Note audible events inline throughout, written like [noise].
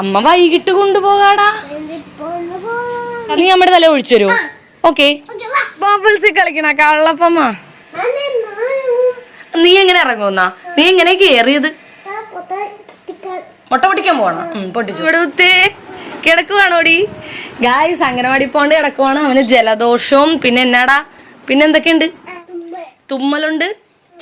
അമ്മ വൈകിട്ട് കൊണ്ടുപോകാടാ. നീ നമ്മുടെ തല ഒഴിച്ചു തരുമോ ഓക്കെ ബബിൾസ് കളിക്കണ കള്ളപ്പമ്മ. നീ എങ്ങനെ ഇറങ്ങുന്നാ നീ എങ്ങനെ കേറിയത്? മുട്ട പൊട്ടിക്കാൻ പോകണം പൊട്ടിച്ചു. കൊടുത്തേ കിടക്കുവാണോടി? ഗായ്സ് അംഗനവാടി പോണ്ട് കിടക്കുവാണ്. അവന് ജലദോഷവും പിന്നെ എന്നാടാ? പിന്നെ എന്തൊക്കെയുണ്ട്? തുമ്മലുണ്ട്.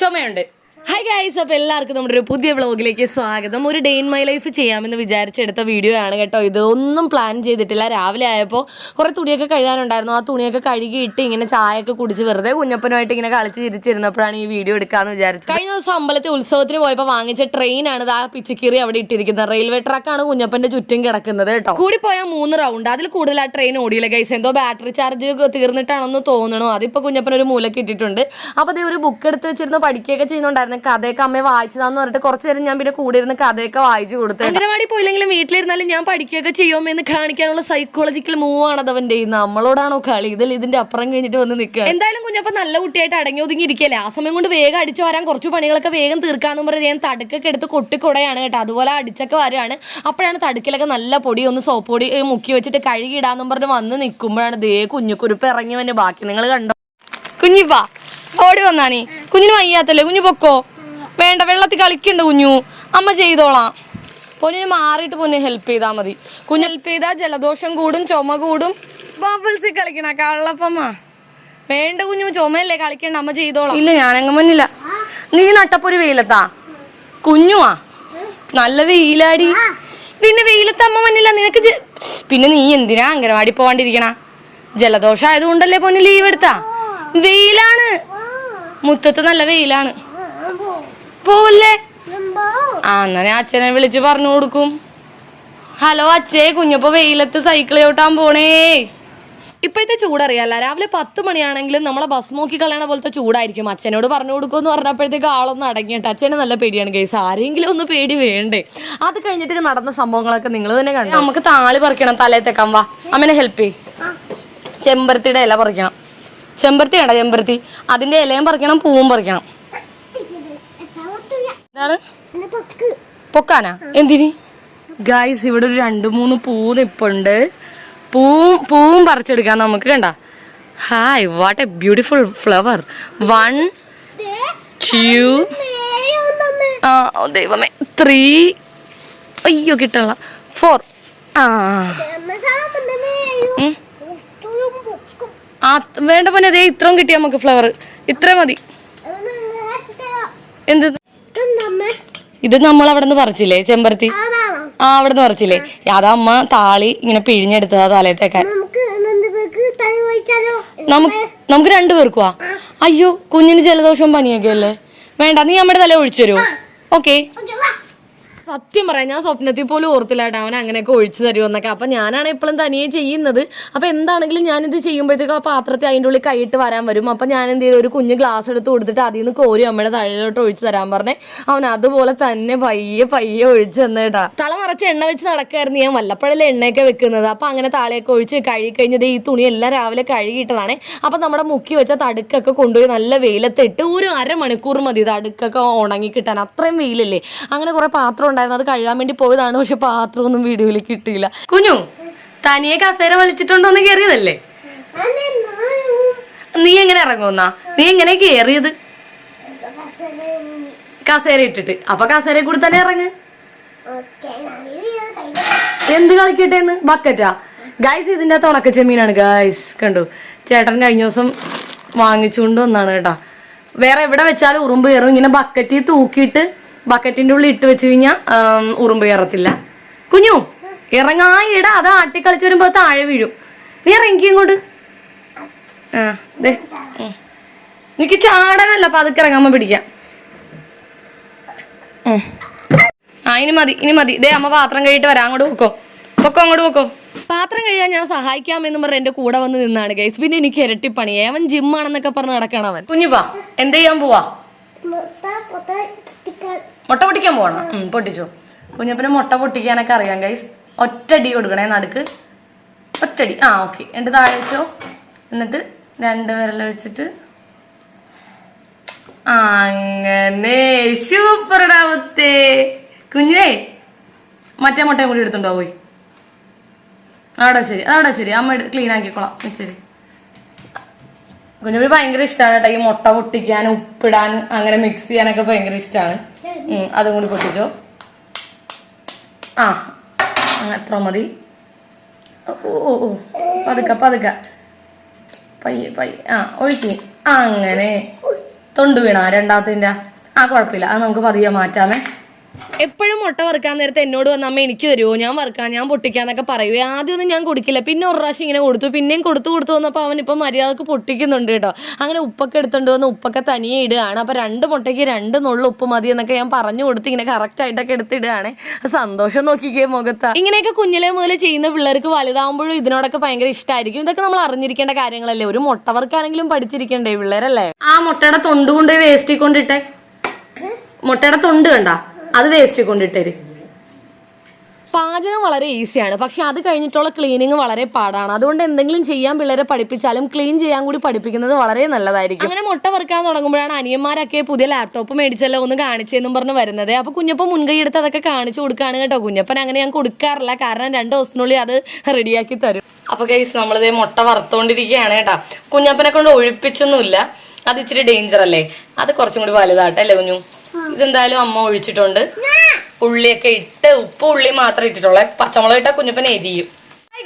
ചുമയുണ്ട്. ഹായ് ഗായ്സ് അപ്പോൾ എല്ലാവർക്കും നമ്മുടെ ഒരു പുതിയ വ്ലോഗിലേക്ക് സ്വാഗതം. ഒരു ഡേ ഇൻ മൈ ലൈഫ് ചെയ്യാമെന്ന് വിചാരിച്ചെടുത്ത വീഡിയോ ആണ് കേട്ടോ ഇത്. ഒന്നും പ്ലാൻ ചെയ്തിട്ടില്ല. രാവിലെ ആയപ്പോൾ കുറേ തുണിയൊക്കെ കഴുകാനുണ്ടായിരുന്നു. ആ തുണിയൊക്കെ കഴുകിയിട്ട് ഇങ്ങനെ ചായയൊക്കെ കുടിച്ച് വെറുതെ കുഞ്ഞപ്പനുമായിട്ട് ഇങ്ങനെ കളിച്ച് ചിരിച്ചിരുന്നപ്പോഴാണ് ഈ വീഡിയോ എടുക്കാമെന്ന് വിചാരിച്ചത്. കഴിഞ്ഞ ദിവസം അമ്പലത്തിൽ ഉത്സവത്തിന് പോയപ്പോൾ വാങ്ങിച്ച ട്രെയിനാണ് ആ പിച്ചിക്കീറി അവിടെ ഇട്ടിരിക്കുന്നത്. റെയിൽവേ ട്രാക്കാണ് കുഞ്ഞപ്പന്റെ ചുറ്റും കിടക്കുന്നത് കേട്ടോ. കൂടി പോയാൽ മൂന്ന് റൗണ്ട് അതിൽ കൂടുതൽ ആ ട്രെയിൻ ഓടിയില്ല ഗൈസ് എന്തോ ബാറ്ററി ചാർജ് തീർന്നിട്ടാണെന്ന് തോന്നണോ. അതിപ്പോൾ കുഞ്ഞപ്പൻ ഒരു മൂലക്ക് ഇട്ടിട്ടുണ്ട്. അപ്പോൾ അതേ ഒരു ബുക്ക് എടുത്ത് വെച്ചിരുന്ന്. പഠിക്കുകയൊക്കെ ചെയ്യുന്നുണ്ടായിരുന്നു. കഥയൊക്കെ അമ്മയെ വായിച്ചതാന്ന് പറഞ്ഞിട്ട് കുറച്ചു നേരം ഞാൻ പിന്നെ കൂടെ ഇരുന്ന് കഥയൊക്കെ വായിച്ചു കൊടുത്തു. അംഗനവാടി പോയില്ലെങ്കിലും വീട്ടിലിരുന്നാലും ഞാൻ പഠിക്കുകയൊക്കെ ചെയ്യുമെന്ന് കാണിക്കാനുള്ള സൈക്കോളജിക്കൽ മൂവ് ആണ് അതവന്റെ നമ്മളോടാണോ കളി? ഇതിൽ ഇതിന്റെ അപ്പുറം കഴിഞ്ഞിട്ട് വന്ന് നിൽക്കുക. എന്തായാലും കുഞ്ഞപ്പം നല്ല കുട്ടിയായിട്ട് അടങ്ങി ഒതുങ്ങി ഇരിക്കല്ലേ ആ സമയം കൊണ്ട് വേഗം അടിച്ചു വരാൻ കുറച്ച് പണികളൊക്കെ വേഗം തീർക്കാന്ന് പറഞ്ഞ് ഞാൻ തടുക്കൊക്കെ എടുത്ത് കൊട്ടിക്കൊടയാണ് കേട്ടോ. അതുപോലെ അടിച്ചൊക്കെ വരികയാണ് അപ്പോഴാണ് തടുക്കിലൊക്കെ നല്ല പൊടി ഒന്ന് സോപ്പ് പൊടി മുക്കി വെച്ചിട്ട് കഴുകിയിടാന്നും പറഞ്ഞ് വന്ന് നിൽക്കുമ്പോഴാണ് ദേ കുഞ്ഞുക്കുരുപ്പ് ഇറങ്ങി വന്നെ. ബാക്കി നിങ്ങൾ കണ്ടോ? കുഞ്ഞിപ്പാ ഓടി വന്നാ നീ. കുഞ്ഞിന് വയ്യാത്തല്ലേ? കുഞ്ഞു പൊക്കോ? വേണ്ട വെള്ളത്തിൽ കളിക്കണ്ട കുഞ്ഞു. അമ്മ ചെയ്തോളാം. പൊന്നിന് മാറിയിട്ട് പൊന്നെ ഹെൽപ്പ് ചെയ്താൽ മതി. കുഞ്ഞ് ഹെൽപ്പ് ചെയ്താൽ ജലദോഷം കൂടും ചുമ കൂടും. ബബിൾസിൽ കളിക്കണ കള്ളപ്പമ്മ. വേണ്ട കുഞ്ഞു ചുമയല്ലേ കളിക്കണ്ട. അമ്മ ചെയ്തോളാം. ഇല്ല ഞാനങ്ങ് മുന്നില്ല നീ നട്ടപ്പൊരു വെയിലത്താ. കുഞ്ഞുവാ നല്ല വെയിലാടി. പിന്നെ വെയിലത്ത് അമ്മ മഞ്ഞില്ല നിനക്ക് പിന്നെ നീ എന്തിനാ അംഗനവാടി പോവാണ്ടിരിക്കണ? ജലദോഷം ആയതുകൊണ്ടല്ലേ പൊന്ന് ലീവ് എടുത്താ? വെയിലാണ്. മുറ്റത്ത് നല്ല വെയിലാണ്. പോവല്ലേ? ആ എന്നാ ഞാൻ അച്ഛനെ വിളിച്ച് പറഞ്ഞു കൊടുക്കും. ഹലോ അച്ഛേ കുഞ്ഞപ്പോ വെയിലത്ത് സൈക്കിൾ ചവിട്ടാൻ പോണേ. ഇപ്പോഴത്തെ ചൂടറിയാല്ല രാവിലെ പത്ത് മണിയാണെങ്കിലും നമ്മളെ ബസ് നോക്കി കളയണ പോലത്തെ ചൂടായിരിക്കും. അച്ഛനോട് പറഞ്ഞു കൊടുക്കുമെന്ന് പറഞ്ഞപ്പോഴത്തേക്ക് ആളൊന്നും അടങ്ങിയിട്ട് അച്ഛന് നല്ല പേടിയാണ് കേസ് ആരെങ്കിലും ഒന്ന് പേടി വേണ്ടേ? അത് കഴിഞ്ഞിട്ട് നടന്ന സംഭവങ്ങളൊക്കെ നിങ്ങൾ തന്നെ കണ്ടു? നമുക്ക് താളി പറിക്കണം തലേ തെക്കാൻ വാ. അമ്മനെ ഹെൽപ്പ് ചെയ്യും. ചെമ്പരത്തിയുടെ ഇല പറിക്കണം. ചെമ്പരത്തി വേണ്ട ചെമ്പരത്തി. അതിന്റെ ഇലയും പറിക്കണം പൂവും പറിക്കണം. എന്താണ്? പൊക്കാനാ? എന്തിന്? ഗായ്സ് ഇവിടെ ഒരു രണ്ട് മൂന്ന് പൂ നിപ്പുണ്ട്. പൂവും പൂവും പറിച്ചെടുക്കാം നമുക്ക് കണ്ട? Hi what a beautiful flower one two ദൈവമേ. ത്രീ അയ്യോ കിട്ടണ ഫോർ ആ. ആ വേണ്ട പോലെ അതേ ഇത്രയും കിട്ടിയ നമുക്ക് ഫ്ലവർ ഇത്രേ മതി. എന്ത്? ഇത് നമ്മൾ അവിടെ നിന്ന് പറിച്ചില്ലേ ചെമ്പരത്തി? ആ അവിടെ നിന്ന് പറിച്ചില്ലേ അതമ്മ താളി ഇങ്ങനെ പിഴിഞ്ഞെടുത്തതാ തലയത്തേക്കാൻ. നമുക്ക് നമുക്ക് രണ്ടു പേർക്കുവാ? അയ്യോ കുഞ്ഞിന് ജലദോഷം പനിയൊക്കെ അല്ലേ വേണ്ട നീ നമ്മുടെ തല ഒഴിച്ചു തരുമോ ഓക്കെ സത്യം പറയാം ഞാൻ സ്വപ്നത്തിൽ പോലും ഓർത്തില്ല കേട്ടോ അവൻ അങ്ങനെയൊക്കെ ഒഴിച്ചു തരുമെന്നൊക്കെ അപ്പം ഞാനാണ് എപ്പോഴും തനിയെ ചെയ്യുന്നത്. അപ്പോൾ എന്താണെങ്കിലും ഞാനിത് ചെയ്യുമ്പോഴത്തേക്കും ആ പാത്രത്തെ അതിന്റെ ഉള്ളിൽ കൈയിട്ട് വരാൻ വരും. അപ്പം ഞാൻ എന്ത് ചെയ്തു? ഒരു കുഞ്ഞ് ഗ്ലാസ് എടുത്ത് കൊടുത്തിട്ട് അതിൽ നിന്ന് കോരി അമ്മയുടെ തഴയിലോട്ട് ഒഴിച്ചു തരാൻ പറഞ്ഞേ അവൻ അതുപോലെ തന്നെ പയ്യെ പയ്യെ ഒഴിച്ചു തന്നേട്ടാ തള മറച്ച് എണ്ണ വെച്ച് നടക്കായിരുന്നു ഞാൻ വല്ലപ്പോഴല്ലേ എണ്ണയൊക്കെ വെക്കുന്നത്. അപ്പം അങ്ങനെ താളെയൊക്കെ ഒഴിച്ച് കഴുകി കഴിഞ്ഞത് ഈ തുണി എല്ലാം രാവിലെ കഴുകിയിട്ടതാണ്. അപ്പം നമ്മുടെ മുക്കി വെച്ച തടുക്കൊക്കെ കൊണ്ടുപോയി നല്ല വെയിലത്തിട്ട് ഒരു അരമണിക്കൂർ മതി തടുക്കൊക്കെ ഉണങ്ങി കിട്ടാൻ അത്രയും വെയിലല്ലേ? അങ്ങനെ കുറേ പാത്രം ഉണ്ടായിരുന്നു. അത് കഴുകാൻ വേണ്ടി പോയതാണ് പക്ഷെ പാത്രമൊന്നും വീഡിയോയിൽ കിട്ടിയില്ല. കുഞ്ഞു തനിയെ കസേര വലിച്ചിട്ടുണ്ടോന്ന് കയറിയതല്ലേ? നീ എങ്ങനെ ഇറങ്ങുന്നാ നീ എങ്ങനെ കയറിയത്? കസേര ഇട്ടിട്ട്. അപ്പൊ കസേര കൂടി തന്നെ ഇറങ്ങ്. എന്ത് കളിക്കട്ടേന്ന് ബക്കറ്റാ. ഗൈസ് ഇതിന്റെ അകത്ത് ഉണക്ക ചെമ്മീനാണ്. ഗൈസ് കണ്ടു? ചേട്ടൻ കഴിഞ്ഞ ദിവസം വാങ്ങിച്ചുകൊണ്ട് വന്നാണ് കേട്ടാ. വേറെ എവിടെ വെച്ചാലും ഉറുമ്പ് കയറും. ഇങ്ങനെ ബക്കറ്റിൽ തൂക്കിയിട്ട് ബക്കറ്റിന്റെ ഉള്ളിൽ ഇട്ട് വെച്ച് കഴിഞ്ഞാൽ ഉറുമ്പ് കയറത്തില്ല. കുഞ്ഞു ഇറങ്ങായിട അത് ആട്ടിക്കളിച്ച് വരുമ്പോ താഴെ വീഴും. നീ ഇറങ്ങി ഇങ്ങോട്ട്. ആ ദേ. ഉം. നിനക്ക് ചാടാനല്ല പതുക്കെ ഇറങ്ങാൻ പിടിക്കാം. ആ ഇനി മതി ഇനി മതി. ദേ അമ്മ പാത്രം കഴിയിട്ട് വരാം. അങ്ങോട്ട് പോക്കോ. പൊക്കോ അങ്ങോട്ട് പൊക്കോ. പാത്രം കഴിയാൻ ഞാൻ സഹായിക്കാമെന്ന് പറഞ്ഞ് എന്റെ കൂടെ വന്ന് നിന്നാണ് ഗൈസ് പിന്നെ എനിക്ക് ഇരട്ടി പണി അവൻ ജിമ്മാണെന്നൊക്കെ പറഞ്ഞ് നടക്കണം അവൻ കുഞ്ഞുപാ എന്ത് ചെയ്യാൻ പോവാ? മുട്ട പൊട്ടിക്കാൻ പോകണം പൊട്ടിച്ചു. കുഞ്ഞപ്പന് മുട്ട പൊട്ടിക്കാനൊക്കെ അറിയാം ഗൈസ് ഒറ്റടി കൊടുക്കണേ നടുക്ക്. ഒറ്റടി. ആ ഓക്കെ എന്നിട്ട് താഴെ വെച്ചോ. എന്നിട്ട് രണ്ട് വിരൽ വെച്ചിട്ട്. അങ്ങനെ. സൂപ്പർ മുത്തേ. കുഞ്ഞേ മറ്റേ മുട്ടയും കൂടി എടുത്തുണ്ടോ പോയി. അവിടെ ശരി അവിടെ ശരി അമ്മ ക്ലീൻ ആക്കിക്കോളാം. ശരി കുഞ്ഞുപിടി ഭയങ്കര ഇഷ്ടമാണ് കേട്ടോ. ഈ മുട്ട പൊട്ടിക്കാൻ ഉപ്പിടാൻ അങ്ങനെ മിക്സ് ചെയ്യാനൊക്കെ ഭയങ്കര ഇഷ്ടമാണ് അതും കൂടി പൊട്ടിച്ചോ. ആ എത്ര മതി. ഓ ഓ പതുക്ക പതുക്കെ. പയ്യെ പയ്യെ. ആ ഒഴുക്കി. അങ്ങനെ. തൊണ്ട് വീണ രണ്ടാമത്തിന്റെ. ആ കുഴപ്പമില്ല. അത് നമുക്ക് പതിയെ മാറ്റാമേ. എപ്പോഴും മുട്ട വറുക്കാൻ നേരത്തെ എന്നോട് വന്ന അമ്മ എനിക്ക് തരുമോ ഞാൻ വറുക്കാം ഞാൻ പൊട്ടിക്കാന്നൊക്കെ പറയുവേ ആദ്യമൊന്നും ഞാൻ കൊടുക്കില്ല. പിന്നെ ഒരു പ്രാവശ്യം ഇങ്ങനെ കൊടുത്തു. പിന്നെയും കൊടുത്തു കൊടുത്തു വന്നപ്പോൾ അവൻ ഇപ്പം മര്യാദയ്ക്ക് പൊട്ടിക്കുന്നുണ്ട് കേട്ടോ. അങ്ങനെ ഉപ്പൊക്കെ എടുത്തുകൊണ്ട് വന്ന് ഉപ്പൊക്കെ തനിയെ ഇടുകയാണ്. അപ്പോൾ രണ്ട് മുട്ടയ്ക്ക് രണ്ട് നുള്ള ഉപ്പ് മതി എന്നൊക്കെ ഞാൻ പറഞ്ഞു കൊടുത്ത് ഇങ്ങനെ കറക്റ്റ് ആയിട്ടൊക്കെ എടുത്തിടുകയാണ്. സന്തോഷം നോക്കിക്കേ മുഖത്ത്. ഇങ്ങനെയൊക്കെ കുഞ്ഞിലെ മുതൽ ചെയ്യുന്ന പിള്ളേർക്ക് വലുതാകുമ്പോഴും ഇതിനോടൊക്കെ ഭയങ്കര ഇഷ്ടമായിരിക്കും ഇതൊക്കെ നമ്മൾ അറിഞ്ഞിരിക്കേണ്ട കാര്യങ്ങളല്ലേ? ഒരു മുട്ട വറുക്കാനെങ്കിലും പഠിച്ചിരിക്കണ്ടേ പിള്ളേരല്ലേ? ആ മുട്ടയുടെ തൊണ്ട് കൊണ്ടുപോയി വേസ്റ്റിൽ കൊണ്ടിട്ടെ. മുട്ടയുടെ തൊണ്ട് കണ്ട? അത് വേസ്റ്റ് കൊണ്ടിട്ടേര്. പാചകം വളരെ ഈസിയാണ്. പക്ഷെ അത് കഴിഞ്ഞിട്ടുള്ള ക്ലീനിങ് വളരെ പാടാണ്. അതുകൊണ്ട് എന്തെങ്കിലും ചെയ്യാൻ പിള്ളേരെ പഠിപ്പിച്ചാലും ക്ലീൻ ചെയ്യാൻ കൂടി പഠിപ്പിക്കുന്നത് വളരെ നല്ലതായിരിക്കും. അങ്ങനെ മുട്ട വറുക്കാൻ തുടങ്ങുമ്പോഴാണ് അനിയന്മാരൊക്കെ പുതിയ ലാപ്ടോപ്പ് മേടിച്ചല്ലോ ഒന്ന് കാണിച്ചെന്നും പറഞ്ഞ് വരുന്നത്. അപ്പൊ കുഞ്ഞപ്പൻ മുൻകൈ എടുത്ത് അതൊക്കെ കാണിച്ചു കൊടുക്കുകയാണ് കേട്ടോ. കുഞ്ഞപ്പൻ അങ്ങനെ ഞാൻ കൊടുക്കാറില്ല. കാരണം രണ്ട് ദിവസത്തിനുള്ളിൽ അത് റെഡിയാക്കി തരും. അപ്പൊ കേസ് നമ്മളിത് മുട്ട വറുത്തോണ്ടിരിക്കുകയാണ് കേട്ടോ. കുഞ്ഞപ്പനെ കൊണ്ട് ഒഴിപ്പിച്ചൊന്നുമില്ല. അത് ഇച്ചിരി ഡേഞ്ചർ അല്ലേ? അത് കുറച്ചും കൂടി വലുതാട്ടല്ലേ കുഞ്ഞു? ഇതെന്തായാലും അമ്മ ഒഴിച്ചിട്ടുണ്ട്. ഉള്ളിയൊക്കെ ഇട്ട് ഉപ്പ് ഉള്ളി മാത്രം ഇട്ടിട്ടുള്ളേ പച്ചമുളക് ഇട്ട കുഞ്ഞപ്പൻ എരിയും.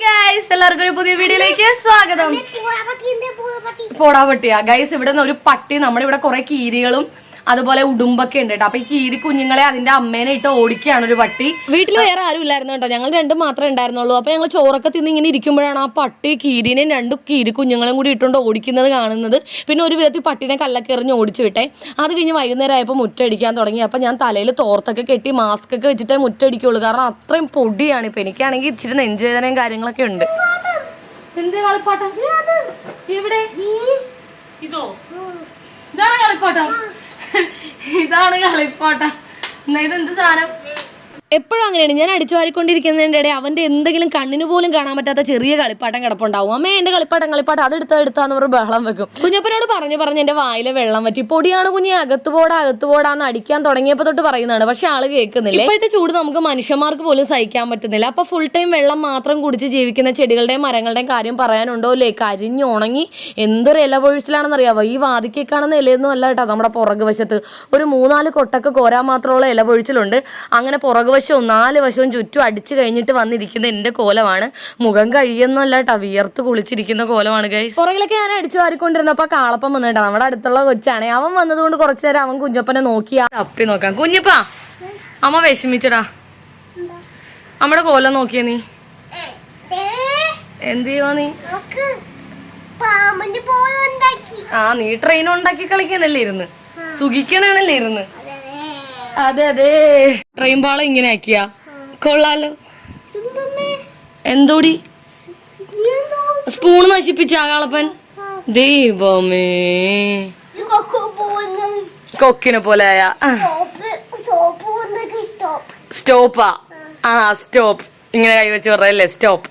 ഗൈസ് എല്ലാവർക്കും ഒരു പുതിയ വീഡിയോയിലേക്ക് സ്വാഗതം. പോടാ പട്ടിയാ. ഗൈസ് ഇവിടെ നിന്ന് ഒരു പട്ടി നമ്മുടെ ഇവിടെ കുറെ കീരികളും അതുപോലെ ഉടുമ്പൊക്കെ ഉണ്ട് കേട്ടോ. അപ്പൊ ഈ കീരി കുഞ്ഞുങ്ങളെ അതിന്റെ അമ്മേനെ ഇട്ട് ഓടിക്കുകയാണ് ഒരു പട്ടി. വീട്ടിൽ വേറെ ആരും ഇല്ലായിരുന്നു കേട്ടോ. ഞങ്ങൾ രണ്ടും മാത്രമേ ഉണ്ടായിരുന്നുള്ളൂ. അപ്പൊ ഞങ്ങൾ ചോറൊക്കെ തിന്ന് ഇങ്ങനെ ഇരിക്കുമ്പോഴാണ് ആ പട്ടി കീരിനെയും രണ്ട് കീരി കുഞ്ഞുങ്ങളും കൂടി ഇട്ടുകൊണ്ട് ഓടിക്കുന്നത് കാണുന്നത്. പിന്നെ ഒരു വിധത്തിൽ പട്ടിനെ കല്ലൊക്കെ എറിഞ്ഞ് ഓടിച്ചു വിട്ടെ. അത് കഴിഞ്ഞ് വൈകുന്നേരം ആയപ്പോൾ മുറ്റടിക്കാൻ തുടങ്ങി. അപ്പൊ ഞാൻ തലയിൽ തോർത്തൊക്കെ കെട്ടി മാസ്ക് ഒക്കെ വെച്ചിട്ടേ മുറ്റടിക്കുള്ളൂ. കാരണം അത്രയും പൊടിയാണ്. ഇപ്പൊ എനിക്കാണെങ്കിൽ ഇച്ചിരി നെഞ്ചുവേദനയും കാര്യങ്ങളൊക്കെ ഉണ്ട്. എന്തേ കളിപ്പാട്ടം? എവിടെ ഇതോ. ഇതാണ് കളിപ്പാട്ടം. ഇതാണ് കളിപ്പാട്ട. എന്നാ ഇതെന്ത് സാധനം? എപ്പോഴും അങ്ങനെയാണ്. ഞാൻ അടിച്ചു വാരിക്കൊണ്ടിരിക്കുന്നതിന്റെ ഇടയിൽ അവന്റെ എന്തെങ്കിലും കണ്ണിന് പോലും കാണാൻ പറ്റാത്ത ചെറിയ കളിപ്പാട്ടം കിടപ്പുണ്ടാവും. അമ്മേ എന്റെ കളിപ്പാട്ടം കളിപ്പാട്ടം അതെടുത്താ എടുത്താന്ന് പറഞ്ഞ് ബഹളം വെക്കും. കുഞ്ഞപ്പനോട് പറഞ്ഞു പറഞ്ഞ് എന്റെ വായിലെ വെള്ളം പറ്റി പൊടിയാണ് കുഞ്ഞ് അകത്ത് പോടാ അകത്ത് പോടാന്ന് അടിക്കാൻ തുടങ്ങിയപ്പോൾ തൊട്ട് പറയുന്നതാണ്. പക്ഷെ ആൾ കേൾക്കുന്നില്ല. ഇപ്പോഴത്തെ ചൂട് നമുക്ക് മനുഷ്യന്മാർക്ക് പോലും സഹിക്കാൻ പറ്റുന്നില്ല. അപ്പോൾ ഫുൾ ടൈം വെള്ളം മാത്രം കുടിച്ച് ജീവിക്കുന്ന ചെടികളുടെയും മരങ്ങളുടെയും കാര്യം പറയാനുണ്ടോ അല്ലേ കരിഞ്ഞു ഉണങ്ങി എന്തൊരു ഇല പൊഴിച്ചിലാണെന്നറിയാവോ ഈ വാതിക്കെ ഇലയൊന്നും അല്ല കേട്ടോ നമ്മുടെ പുറകു വശത്ത് ഒരു മൂന്നാൽ കൊട്ടൊക്കെ കോരാൻ മാത്രമുള്ള ഇല പൊഴിച്ചിലുണ്ട്. അങ്ങനെ പുറകു വശവും നാല് വശവും ചുറ്റും അടിച്ചു കഴിഞ്ഞിട്ട് വന്നിരിക്കുന്ന എന്റെ കോലമാണ്. മുഖം കഴിയുന്നല്ല കേട്ടോ. വിയർത്ത് കുളിച്ചിരിക്കുന്ന കോലമാണ് കൈ പുറകിലൊക്കെ ഞാൻ അടിച്ചു വാരിക്കൊണ്ടിരുന്നപ്പോൾ കാളപ്പം വന്നിട്ടാ നമ്മുടെ അടുത്തുള്ള കൊച്ചാണ്. അവൻ വന്നതുകൊണ്ട് കുറച്ചു നേരം അവൻ കുഞ്ഞപ്പനെ നോക്കിയാ. അപ്പി നോക്കാം. കുഞ്ഞപ്പാ അമ്മ വിഷമിച്ചടാ. നമ്മുടെ കോലം നോക്കിയ നീ. എന്ത് ചെയ്യുവാ നീ? ആ നീ ട്രെയിൻ ഉണ്ടാക്കി കളിക്കണല്ലേ ഇരുന്ന്. സുഖിക്കണല്ലേ ഇരുന്ന്. അതെ അതെ. ട്രെയിൻ പാളം ഇങ്ങനെ ആക്കിയ കൊള്ളാലോ എന്തോടി? സ്പൂൺ നശിപ്പിച്ച ആകാളപ്പൻ ദൈവമേ. കൊക്കിനെ പോലെ ആയ. സ്റ്റോപ്പ് സ്റ്റോപ്പാ ആ. സ്റ്റോപ്പ് ഇങ്ങനെ കൈവച്ച് പറയല്ലേ സ്റ്റോപ്പ്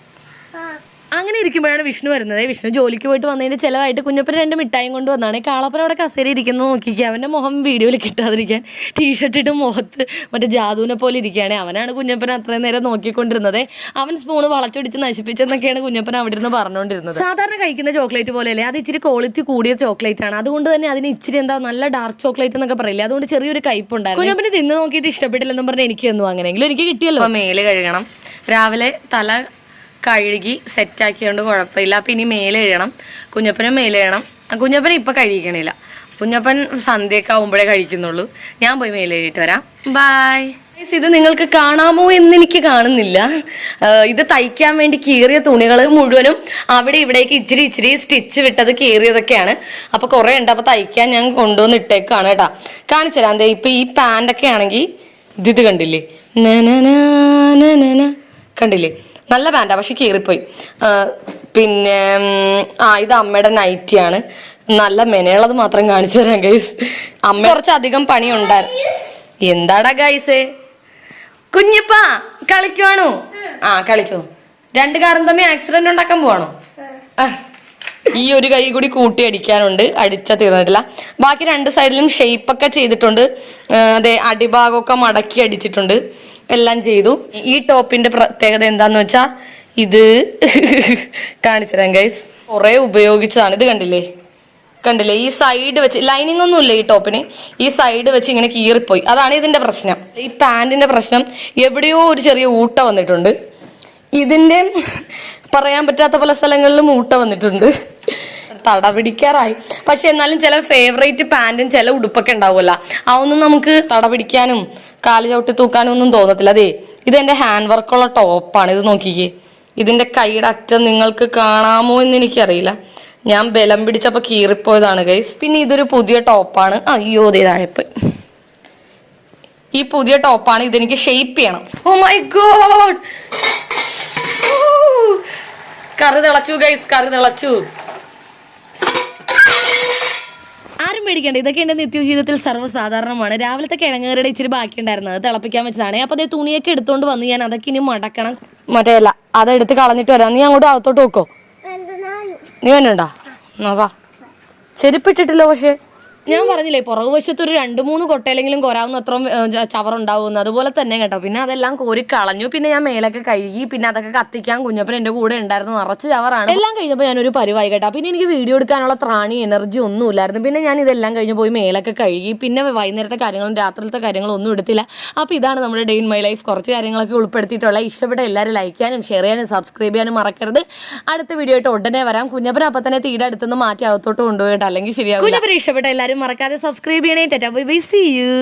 അങ്ങനെ ഇരിക്കുമ്പോഴാണ് വിഷ്ണു വരുന്നത്. വിഷ്ണു ജോലിക്ക് പോയിട്ട് വന്നതിന്റെ ചിലവായിട്ട് കുഞ്ഞപ്പൻ രണ്ട് മിഠായും കൊണ്ട് വന്നാണ് കാളപ്പൻ അവിടെ കസേര ഇരിക്കുന്നത് നോക്കിക്കുക അവന്റെ മുഖം വീഡിയോയിൽ കിട്ടാതിരിക്കാൻ ടീഷർട്ട് ഇട്ട് മുഖത്ത് മറ്റേ ജാതുവിനെ പോലെ ഇരിക്കുകയാണ്. അവനാണ് കുഞ്ഞപ്പൻ അത്രയും നേരം നോക്കിക്കൊണ്ടിരുന്നത്. അവൻ സ്പൂണ് വളച്ചൊടിച്ച് നശിപ്പിച്ചെന്നൊക്കെയാണ് കുഞ്ഞപ്പൻ അവിടെ നിന്ന് പറഞ്ഞുകൊണ്ടിരുന്നത് സാധാരണ കഴിക്കുന്ന ചോക്ലേറ്റ് പോലെയല്ലേ? അത് ഇച്ചിരി ക്വാളിറ്റി കൂടിയ ചോക്ലേറ്റ് ആണ്. അതുകൊണ്ട് തന്നെ അതിന് ഇച്ചിരി എന്താ നല്ല ഡാർക്ക് ചോക്ലേറ്റ് എന്നൊക്കെ പറയില്ലേ? അതുകൊണ്ട് ചെറിയൊരു കയ്പുണ്ടായിരുന്നു കുഞ്ഞപ്പൻ തിന്ന് നോക്കിയിട്ട് ഇഷ്ടപ്പെട്ടില്ലെന്നും പറഞ്ഞ് എനിക്ക് തന്നു അങ്ങനെയെങ്കിലും എനിക്ക് കിട്ടിയല്ലോ. മേൽ കഴുകണം. രാവിലെ തല കഴുകി സെറ്റാക്കിയതുകൊണ്ട് കുഴപ്പമില്ല. അപ്പം ഇനി മേലെ എഴുതണം കുഞ്ഞപ്പനും മേലെ എഴുതണം കുഞ്ഞപ്പൻ ഇപ്പം കഴിക്കണില്ല. കുഞ്ഞപ്പൻ സന്ധ്യയൊക്കെ ആവുമ്പോഴേ കഴിക്കുന്നുള്ളൂ. ഞാൻ പോയി മേലെ എഴുതിയിട്ട് വരാം. ബായ് ഇത് നിങ്ങൾക്ക് കാണാമോ എന്ന് എനിക്ക് കാണുന്നില്ല. ഇത് തയ്ക്കാൻ വേണ്ടി കീറിയ തുണികൾ മുഴുവനും അവിടെ ഇവിടേക്ക് ഇച്ചിരി ഇച്ചിരി സ്റ്റിച്ച് വിട്ടത് കീറിയതൊക്കെയാണ്. അപ്പൊ കുറെ ഉണ്ട്. അപ്പൊ തയ്ക്കാൻ ഞാൻ കൊണ്ടുവന്ന് ഇട്ടേക്കാണ് കേട്ടാ. കാണിച്ചു തരാം ഇപ്പൊ ഈ പാന്റൊക്കെ ആണെങ്കിൽ ഇത് കണ്ടില്ലേ? നനനാ. കണ്ടില്ലേ? നല്ല പാന്റാ പക്ഷെ കീറിപ്പോയി. പിന്നെ ആ ഇത് അമ്മയുടെ നൈറ്റിയാണ് നല്ല മെനയുള്ളത് മാത്രം കാണിച്ചു തരാം ഗൈസ് അമ്മ കുറച്ചധികം പണി ഉണ്ടായിരുന്നു എന്താടാ ഗൈസേ കുഞ്ഞിപ്പാ കളിക്കുവാണോ? ആ കളിച്ചോ. രണ്ട് കാറും തമ്മിൽ ആക്സിഡന്റ് ഉണ്ടാക്കാൻ പോവാണോ? ആ. ഈ ഒരു കൈ കൂടി കൂട്ടി അടിക്കാനുണ്ട്. അടിച്ച തീർന്നിട്ടില്ല. ബാക്കി രണ്ട് സൈഡിലും ഷേപ്പ് ഒക്കെ ചെയ്തിട്ടുണ്ട്. അതെ അടിഭാഗമൊക്കെ മടക്കി അടിച്ചിട്ടുണ്ട്. എല്ലാം ചെയ്തു. ഈ ടോപ്പിന്റെ പ്രത്യേകത എന്താന്ന് വെച്ചാ ഇത് [laughs] കാണിച്ചു ഗൈസ് കുറെ ഉപയോഗിച്ചതാണ്. ഇത് കണ്ടില്ലേ? കണ്ടില്ലേ? ഈ സൈഡ് വെച്ച് ലൈനിങ് ഒന്നും ഇല്ല ഈ ടോപ്പിന്? ഈ സൈഡ് വെച്ച് ഇങ്ങനെ കീറിപ്പോയി. അതാണ് ഇതിന്റെ പ്രശ്നം. ഈ പാന്റിന്റെ പ്രശ്നം. എവിടെയോ ഒരു ചെറിയ ഊട്ട വന്നിട്ടുണ്ട്. ഇതിന്റെ പറയാൻ പറ്റാത്ത പല സ്ഥലങ്ങളിലും മൂട്ട വന്നിട്ടുണ്ട്. തട പിടിക്കാറായി പക്ഷെ എന്നാലും ചില ഫേവറേറ്റ് പാന്റും ചില ഉടുപ്പൊക്കെ ഉണ്ടാവുമല്ലോ. അതൊന്നും നമുക്ക് തട പിടിക്കാനും കാൽ ചവിട്ടി തൂക്കാനും ഒന്നും തോന്നത്തില്ല. അതെ ഇത് എന്റെ ഹാൻഡ് വർക്കുള്ള ടോപ്പാണ് ഇത് നോക്കിക്കേ. ഇതിന്റെ കൈയുടെ അറ്റം നിങ്ങൾക്ക് കാണാമോ എന്ന് എനിക്കറിയില്ല. ഞാൻ ബലം പിടിച്ചപ്പോ കീറിപ്പോയതാണ് ഗൈസ് പിന്നെ ഇതൊരു പുതിയ ടോപ്പാണ് അയ്യോ ദേ താഴെപ്പോയി ഈ പുതിയ ടോപ്പാണ് ഇതെനിക്ക് ഷേപ്പ് ചെയ്യണം. ഓ മൈ ഗോഡ് കറി തിളച്ചു ഗൈസ് കറി തിളച്ചു. ആരും പേടിക്കണ്ട ഇതൊക്കെ എന്റെ നിത്യജീവിതത്തിൽ സർവസാധാരണമാണ്. രാവിലത്തെ കിഴങ്ങേറിയുടെ ഇച്ചിരി ബാക്കി ഉണ്ടായിരുന്നു അത് തിളപ്പിക്കാൻ വെച്ചതാണ്. അപ്പോൾ അതേ തുണിയൊക്കെ എടുത്തുകൊണ്ട് വന്ന് ഞാൻ അതൊക്കെ ഇനി മടക്കണം. മറ്റേ അല്ല അതെടുത്ത് കളഞ്ഞിട്ട് വരാം. നീ അങ്ങോട്ട് അകത്തോട്ട് നോക്കോ. നീ വന്നണ്ടാ എന്നാ വാ. ചെരുപ്പിട്ടിട്ടില്ല പക്ഷെ. ഞാൻ പറഞ്ഞില്ലേ പുറകുവശത്ത് ഒരു രണ്ട് മൂന്ന് കൊട്ടയിലെങ്കിലും കൊരാവുന്ന അത്രയും ഉണ്ടാവുന്നു അതുപോലെ തന്നെ കേട്ടോ. പിന്നെ അതെല്ലാം കോരി കളഞ്ഞു. പിന്നെ ഞാൻ മേലൊക്കെ കഴുകി പിന്നെ അതൊക്കെ കത്തിക്കാൻ കുഞ്ഞപ്പൻ എന്റെ കൂടെ ഉണ്ടായിരുന്നു. നിറച്ച് ചവറാണ്. എല്ലാം കഴിഞ്ഞപ്പോൾ ഞാനൊരു പരിവായി കേട്ടോ. പിന്നെ എനിക്ക് വീഡിയോ എടുക്കാനുള്ള ത്രാണി എനർജി ഒന്നും ഇല്ലായിരുന്നു പിന്നെ ഞാൻ ഇതെല്ലാം കഴിഞ്ഞ് പോയി മേലൊക്കെ കഴുകി പിന്നെ വൈകുന്നേരത്തെ കാര്യങ്ങളും രാത്രിയിലത്തെ കാര്യങ്ങളും ഒന്നും എടുത്തില്ല. അപ്പോൾ ഇതാണ് നമ്മുടെ ഡേ ഇൻ മൈ ലൈഫ്. കുറച്ച് കാര്യങ്ങളൊക്കെ ഉൾപ്പെടുത്തിയിട്ടുള്ള. ഇഷ്ടപ്പെട്ട എല്ലാവരും ലൈക്ക് ചെയ്യാനും ഷെയർ ചെയ്യാനും സബ്സ്ക്രൈബ് ചെയ്യാനും മറക്കരുത്. അടുത്ത വീഡിയോ ആയിട്ട് ഉടനെ വരാം. കുഞ്ഞപ്പൻ അപ്പം തന്നെ തീരെ അടുത്തുനിന്ന് മാറ്റി അകത്തോട്ട് കൊണ്ടുപോയിട്ട് അല്ലെങ്കിൽ ശരിയാകും ഇഷ്ടപ്പെട്ട ഇഷ്ടപ്പെട്ട എല്ലാവരും മറക്കാതെ സബ്സ്ക്രൈബ് ചെയ്യണേ. Tata bye bye see you